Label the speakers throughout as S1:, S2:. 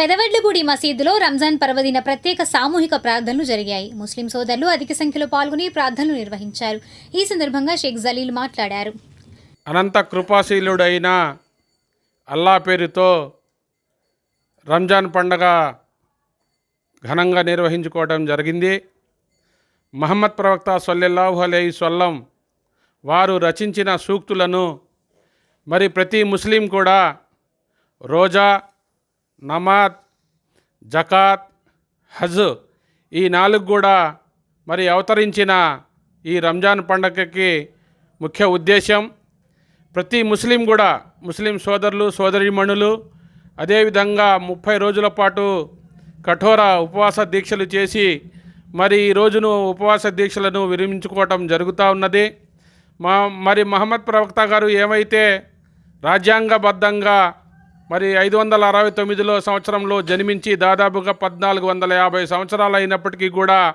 S1: పెదవెడ్లపూడి మసీదులో రంజాన్ పర్వదిన ప్రత్యేక సామూహిక ప్రార్థనలు జరిగాయి. ముస్లిం సోదరులు అధిక సంఖ్యలో పాల్గొని ప్రార్థనలు నిర్వహించారు. ఈ సందర్భంగా షేక్ జలీల్ మాట్లాడారు.
S2: అనంత కృపాశీలుడైన అల్లా పేరుతో రంజాన్ పండగ ఘనంగా నిర్వహించుకోవడం జరిగింది. మహమ్మద్ ప్రవక్త సొల్లెల్లాహు అలై సొల్లం వారు రచించిన సూక్తులను మరి ప్రతి ముస్లిం కూడా రోజా నమాజ్ జకాత్ హజ్ ఈ నాలుగు కూడా మరి అవతరించిన ఈ రంజాన్ పండగకి ముఖ్య ఉద్దేశం ప్రతి ముస్లిం కూడా ముస్లిం సోదరులు సోదరిమణులు అదేవిధంగా ముప్పై రోజుల పాటు కఠోర ఉపవాస దీక్షలు చేసి మరి ఈ రోజును ఉపవాస దీక్షలను విరమించుకోవటం జరుగుతూ ఉన్నది. మా మరి మహమ్మద్ ప్రవక్త గారు ఏమైతే రాజ్యాంగబద్ధంగా మరి ఐదు వందల అరవై తొమ్మిదిలో సంవత్సరంలో జన్మించి దాదాపుగా పద్నాలుగు వందల యాభై సంవత్సరాలు అయినప్పటికీ కూడా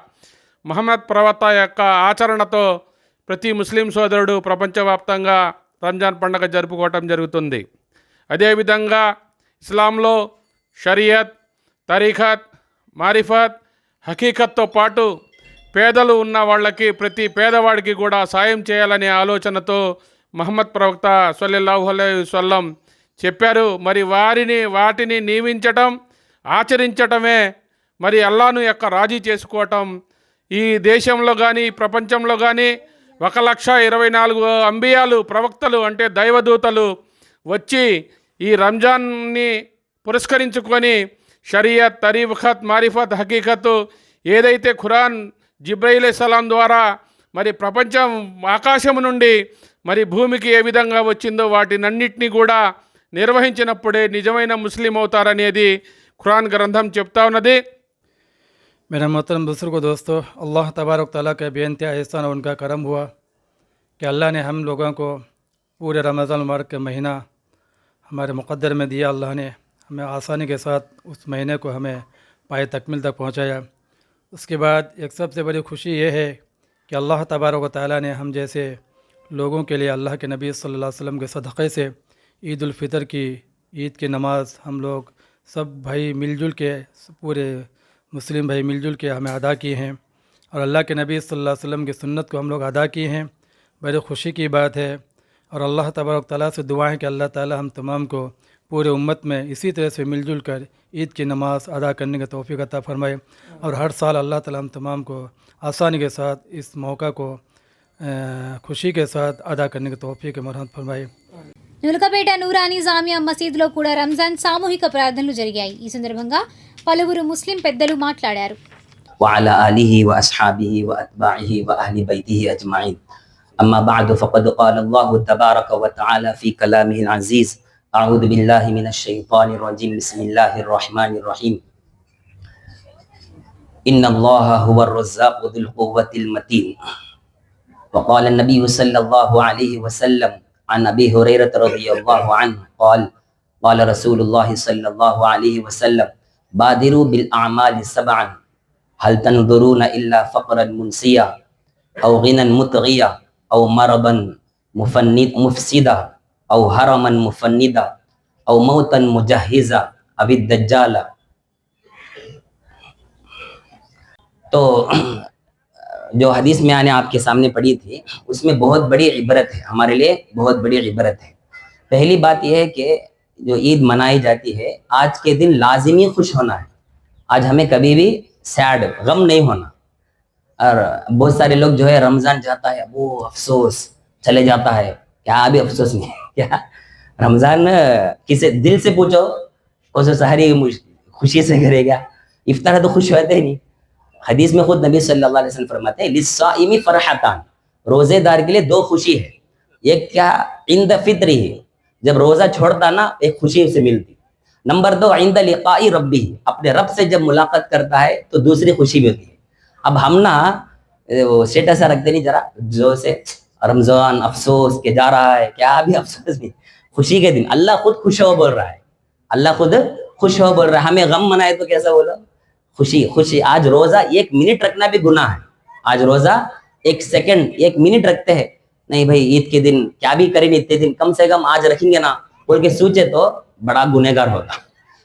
S2: మహమ్మద్ ప్రవక్త యొక్క ఆచరణతో ప్రతి ముస్లిం సోదరుడు ప్రపంచవ్యాప్తంగా రంజాన్ పండుగ జరుపుకోవటం జరుగుతుంది. అదేవిధంగా ఇస్లాంలో షరియత్ తరీఖత్ మారిఫత్ హకీకత్తో పాటు పేదలు ఉన్న వాళ్ళకి ప్రతి పేదవాడికి కూడా సాయం చేయాలనే ఆలోచనతో మహమ్మద్ ప్రవక్త సల్లెల్లాహు సొల్లం చెప్పారు. మరి వారిని వాటిని నియమించటం ఆచరించటమే మరి అల్లాను యొక్క రాజీ చేసుకోవటం. ఈ దేశంలో కానీ ప్రపంచంలో కానీ ఒక లక్ష ఇరవై నాలుగు అంబియాలు ప్రవక్తలు అంటే దైవదూతలు వచ్చి ఈ రంజాన్ని పురస్కరించుకొని షరియత్ తరీఫత్ మారిఫత్ హకీకత్ ఏదైతే ఖురాన్ జిబ్రయిల్ సలాం ద్వారా మరి ప్రపంచం ఆకాశం నుండి మరి భూమికి ఏ విధంగా వచ్చిందో వాటినన్నిటినీ కూడా నిర్వహించినప్పుడే నిజమైన ముస్లిం అవుతారనేది ఖురాన్ గ్రంథం చెప్తా ఉన్నది.
S3: میرا محترم بزرگ دوستو اللہ تبارک تعالیٰ کا بے انتہا احسان ان کا کرم ہوا کہ اللہ نے ہم لوگوں کو پورے رمضان المبارک کے مہینہ ہمارے مقدر میں دیا اللہ نے ہمیں آسانی کے ساتھ اس مہینے کو ہمیں پائے تکمیل تک پہنچایا اس کے بعد ایک سب سے بڑی خوشی یہ ہے کہ اللہ تبارک و تعالیٰ نے ہم جیسے لوگوں کے لیے اللہ کے نبی صلی اللہ علیہ وسلم کے صدقے سے عید الفطر کی عید کی نماز ہم لوگ سب بھائی مل جل کے، پورے مسلم بھائی مل جل کے ہمیں ادا کیے ہیں اور اللہ کے نبی صلی اللہ علیہ وسلم کی سنت کو ہم لوگ ادا کیے ہیں۔ بڑی خوشی کی بات ہے اور اللہ تبارک تعالیٰ سے دعائیں کہ اللہ تعالیٰ ہم تمام کو پورے امت میں اسی طرح سے مل جل کر عید کی نماز ادا کرنے کا توفیق عطا فرمائے اور ہر سال اللہ تعالیٰ ہم تمام کو آسانی کے ساتھ اس موقع کو خوشی کے ساتھ ادا کرنے کا توفیق مرحمت فرమాయి
S1: నులకపేట నూరాని జామియా మసీదులో కూడా రంజాన్ సామూహిక ప్రార్థనలు జరిగాయి ఈ సందర్భంగా పలువురు ముస్లిం పెద్దలు మాట్లాడారు
S4: وعلى آله وأصحابه وأتباعه وأهل بيته أجمعين. أما بعد فقد قال الله تبارك وتعالى في كلامه العزيز أعوذ بالله من الشيطان الرجيم. بسم الله الرحمن الرحيم. إن الله هو الرزاق ذو القوة المتين. وقال النبي صلى الله عليه وسلم عن أبي هريرة رضي الله عنه قال قال رسول الله صلى الله عليه وسلم بادروا بالأعمال سبعا. هل تنظرون إلا فقرا منسيا أو غنى مطغيا أو مرضا او حرمن مفندہ او موتن مجہزہ ابھی دجالہ تو جو حدیث میں آنے آپ کے سامنے پڑھی تھی، اس میں بہت بڑی عبرت ہے، ہمارے لیے بہت بڑی عبرت ہے۔ پہلی بات یہ ہے کہ جو عید منائی جاتی ہے، آج کے دن لازمی خوش ہونا ہے۔ آج ہمیں کبھی بھی سیڈ غم نہیں ہونا۔ اور بہت سارے لوگ جو ہے رمضان جاتا ہے، وہ افسوس، چلے جاتا ہے، کیا ابھی افسوس نہیں۔ ہے کیا رمضان کسی دل سے پوچھو کون سا سہاری خوشی سے کرے گا۔ افطار تو خوش ہوتے ہی نہیں۔ حدیث میں خود نبی صلی اللہ علیہ وسلم فرماتے ہیں لسائمی فرحتان۔ روزے دار کے لیے دو خوشی ہے۔ ایک کیا؟ عند فطری ہے۔ جب روزہ چھوڑتا نا، ایک خوشی اسے ملتی۔ نمبر دو، عند لقائی ربی۔ اپنے رب سے جب ملاقات کرتا ہے، تو دوسری خوشی بھی ہوتی ہے۔ اب ہم نا، وہ اسٹیٹس رکھتے نہیں، ذرا جو سے۔ رمضان افسوس کے جا رہا ہے، کیا ابھی افسوس نہیں خوشی کے دن۔ اللہ خود خوش ہو بول رہا ہے۔ اللہ خود خوش ہو بول رہا ہے۔ ہمیں غم منائے تو کیسا بولا؟ خوشی خوشی۔ آج روزہ ایک منٹ رکھنا بھی گناہ ہے۔ آج روزہ ایک سیکنڈ، ایک منٹ رکھتے ہیں۔ نہیں بھائی، عید کے دن کیا بھی کریں گے؟ اتنے دن کم سے کم آج رکھیں گے نا۔ بول کے سوچے تو بڑا گنہ گار ہوگا۔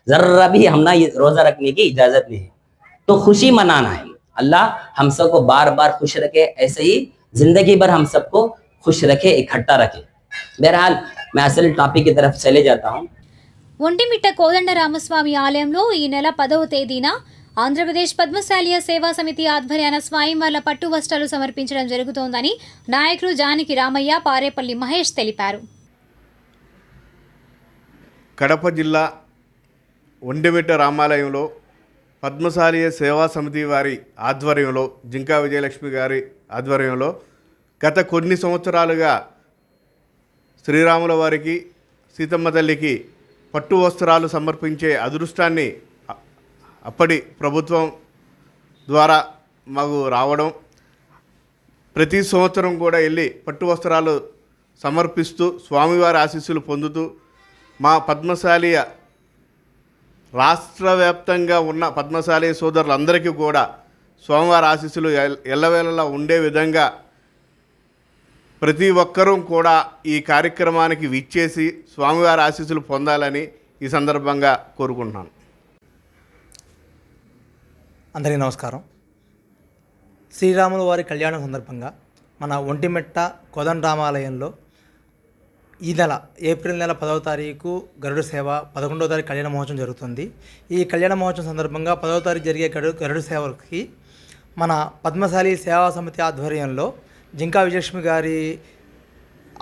S4: ذرا بھی ہم نے روزہ رکھنے کی اجازت نہیں ہے۔ تو خوشی منانا ہے۔ اللہ ہم سب کو بار بار خوش رکھے، ایسے ہی जिंदगी भर हम सबको खुश रखे इकट्ठा रखे बहरहाल मैं असल टॉपिक की तरफ चले जाता हूँ
S1: ఒంటిమిట్ట కోదండ రామస్వామి ఆలయంలో ఈ నెల పదవ తేదీన ఆంధ్రప్రదేశ్ పద్మశాలియ సేవా సమితి ఆధ్వర్యాన స్వయంవర్ల పట్టు వస్త్రాలు సమర్పించడం జరుగుతోందని నాయకులు జానకి రామయ్య పారేపల్లి మహేష్ తెలిపారు
S5: కడప జిల్లా ఒండెమిట్ట రామాలయంలో పద్మశాలియ సేవా సమితి వారి ఆధ్వర్యంలో జింకా విజయలక్ష్మి గారి ఆధ్వర్యంలో గత కొన్ని సంవత్సరాలుగా శ్రీరాముల వారికి సీతమ్మ తల్లికి పట్టు వస్త్రాలు సమర్పించే అదృష్టాన్ని అప్పటి ప్రభుత్వం ద్వారా మాకు రావడం ప్రతి సంవత్సరం కూడా వెళ్ళి పట్టు వస్త్రాలు సమర్పిస్తూ స్వామివారి ఆశీస్సులు పొందుతూ మా పద్మశాలియ రాష్ట్ర వ్యాప్తంగా ఉన్న పద్మశాలి సోదరులందరికీ కూడా స్వామివారి ఆశీస్సులు ఎల్లవేళలా ఉండే విధంగా ప్రతి ఒక్కరూ కూడా ఈ కార్యక్రమానికి విచ్చేసి స్వామివారి ఆశీస్సులు పొందాలని ఈ సందర్భంగా కోరుకుంటున్నాను.
S6: అందరికీ నమస్కారం. శ్రీరాముల వారి కళ్యాణం సందర్భంగా మన ఒంటిమెట్ట కోదండరామాలయంలో ఈ నెల ఏప్రిల్ నెల పదవ తారీఖు గరుడు సేవ పదకొండవ తారీఖు కళ్యాణ మహోత్సవం జరుగుతుంది. ఈ కళ్యాణ మహోత్సవం సందర్భంగా పదవ తారీఖు జరిగే గరుడు గరుడు సేవకి మన పద్మశాలి సేవా సమితి ఆధ్వర్యంలో జింకా విజయలక్ష్మి గారి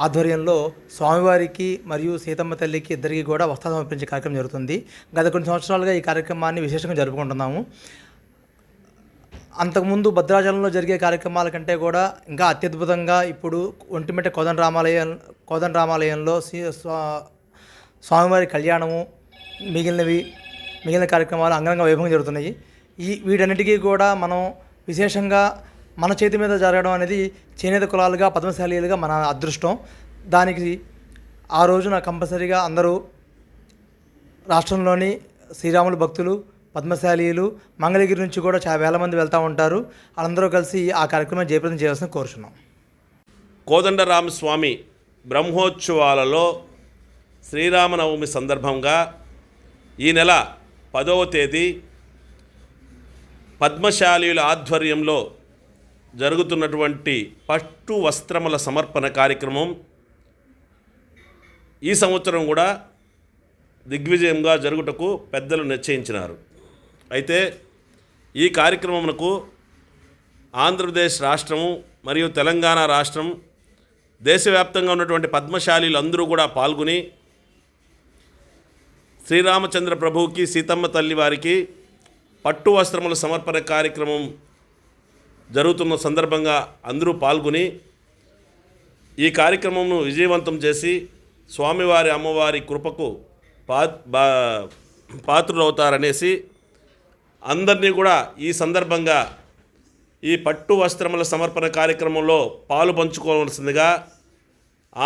S6: ఆధ్వర్యంలో స్వామివారికి మరియు సీతమ్మ తల్లికి ఇద్దరికి కూడా వస్త్రాలు సమర్పించే కార్యక్రమం జరుగుతుంది. గత కొన్ని సంవత్సరాలుగా ఈ కార్యక్రమాన్ని విశేషంగా జరుపుకుంటున్నాము. అంతకుముందు భద్రాచలంలో జరిగే కార్యక్రమాల కంటే కూడా ఇంకా అత్యద్భుతంగా ఇప్పుడు ఒంటిమిట్ట కోదండ రామాలయం కోదండ రామాలయంలో శ్రీ స్వా- స్వామివారి కళ్యాణము మిగిలినవి మిగిలిన కార్యక్రమాలు అంగరంగ వైభవం జరుగుతున్నాయి. ఈ వీటన్నిటికీ కూడా మనం విశేషంగా మన చేతి మీద జరగడం అనేది చేనేత కులాలుగా పద్మశాలీలుగా మన అదృష్టం. దానికి ఆ రోజున కంపల్సరీగా అందరూ రాష్ట్రంలోని శ్రీరాములు భక్తులు పద్మశాలీలు మంగళగిరి నుంచి కూడా చాలా వేల మంది వెళ్తూ ఉంటారు. వాళ్ళందరూ కలిసి ఆ కార్యక్రమం జయప్రదం చేయాల్సిన కోరుచున్నాం.
S7: కోదండరామస్వామి బ్రహ్మోత్సవాలలో శ్రీరామనవమి సందర్భంగా ఈ నెల పదవ తేదీ పద్మశాలీల ఆధ్వర్యంలో జరుగుతున్నటువంటి పట్టు వస్త్రముల సమర్పణ కార్యక్రమం ఈ సంవత్సరం కూడా దిగ్విజయంగా జరుగుటకు పెద్దలు నిశ్చయించినారు. అయితే ఈ కార్యక్రమమునకు ఆంధ్రప్రదేశ్ రాష్ట్రము మరియు తెలంగాణ రాష్ట్రం దేశవ్యాప్తంగా ఉన్నటువంటి పద్మశాలీలు అందరూ కూడా పాల్గొని శ్రీరామచంద్ర ప్రభువుకి సీతమ్మ తల్లి వారికి పట్టు వస్త్రముల సమర్పణ కార్యక్రమం జరుగుతున్న సందర్భంగా అందరూ పాల్గొని ఈ కార్యక్రమంను విజయవంతం చేసి స్వామివారి అమ్మవారి కృపకు పా బా పాత్రులవుతారనేసి అందరినీ కూడా ఈ సందర్భంగా ఈ పట్టు వస్త్రముల సమర్పణ కార్యక్రమంలో పాలు పంచుకోవాల్సిందిగా